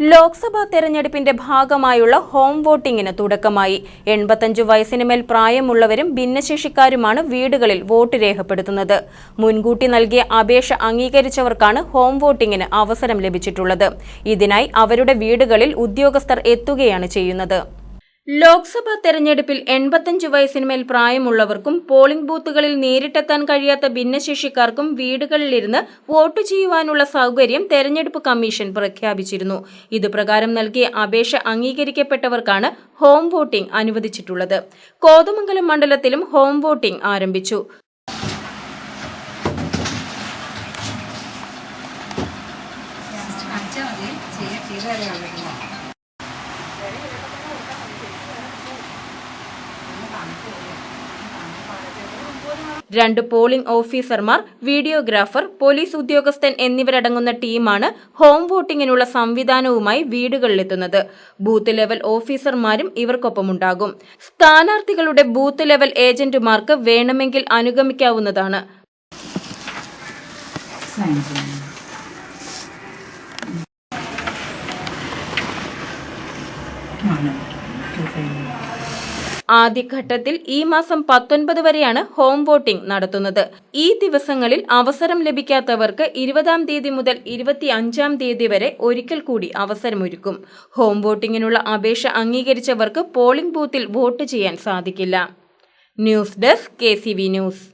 ലോക്സഭാ തെരഞ്ഞെടുപ്പിന്റെ ഭാഗമായുള്ള ഹോം വോട്ടിംഗിന് തുടക്കമായി. എൺപത്തഞ്ചു വയസ്സിന് മേൽ പ്രായമുള്ളവരും ഭിന്നശേഷിക്കാരുമാണ് വീടുകളിൽ വോട്ട് രേഖപ്പെടുത്തുന്നത്. മുൻകൂട്ടി നൽകിയ അപേക്ഷ അംഗീകരിച്ചവർക്കാണ് ഹോം വോട്ടിംഗിന് അവസരം ലഭിച്ചിട്ടുള്ളത്. ഇതിനായി അവരുടെ വീടുകളിൽ ഉദ്യോഗസ്ഥർ എത്തുകയാണ് ചെയ്യുന്നത്. ലോക്സഭാ തെരഞ്ഞെടുപ്പിൽ എൺപത്തഞ്ച് വയസ്സിനുമേൽ പ്രായമുള്ളവർക്കും പോളിംഗ് ബൂത്തുകളിൽ നേരിട്ടെത്താൻ കഴിയാത്ത ഭിന്നശേഷിക്കാർക്കും വീടുകളിലിരുന്ന് വോട്ട് ചെയ്യുവാനുള്ള സൗകര്യം തെരഞ്ഞെടുപ്പ് കമ്മീഷൻ പ്രഖ്യാപിച്ചിരുന്നു. ഇതുപ്രകാരം നൽകിയ അപേക്ഷ അംഗീകരിക്കപ്പെട്ടവർക്കാണ് ഹോം വോട്ടിംഗ് അനുവദിച്ചിട്ടുള്ളത്. കോതമംഗലം മണ്ഡലത്തിലും ഹോം വോട്ടിംഗ് ആരംഭിച്ചു. രണ്ട് പോളിംഗ് ഓഫീസർമാർ വീഡിയോഗ്രാഫർ പോലീസ് ഉദ്യോഗസ്ഥൻ എന്നിവരടങ്ങുന്ന ടീമാണ് ഹോം വോട്ടിംഗിനുള്ള സംവിധാനവുമായി വീടുകളിലെത്തുന്നത്. ബൂത്ത് ലെവൽ ഓഫീസർമാരും ഇവർക്കൊപ്പമുണ്ടാകും. സ്ഥാനാർത്ഥികളുടെ ബൂത്ത് ലെവൽ ഏജന്റുമാർക്ക് വേണമെങ്കിൽ അനുഗമിക്കാവുന്നതാണ്. Thank ചെയ്യണം. ആദ്യഘട്ടത്തിൽ ഈ മാസം പത്തൊൻപത് വരെയാണ് ഹോം വോട്ടിംഗ് നടത്തുന്നത്. ഈ ദിവസങ്ങളിൽ അവസരം ലഭിക്കാത്തവർക്ക് ഇരുപതാം തീയതി മുതൽ ഇരുപത്തി അഞ്ചാം തീയതി വരെ ഒരിക്കൽ കൂടി അവസരമൊരുക്കും. ഹോം വോട്ടിംഗിനുള്ള അപേക്ഷ അംഗീകരിച്ചവർക്ക് പോളിംഗ് ബൂത്തിൽ വോട്ട് ചെയ്യാൻ സാധിക്കില്ല. News desk K news.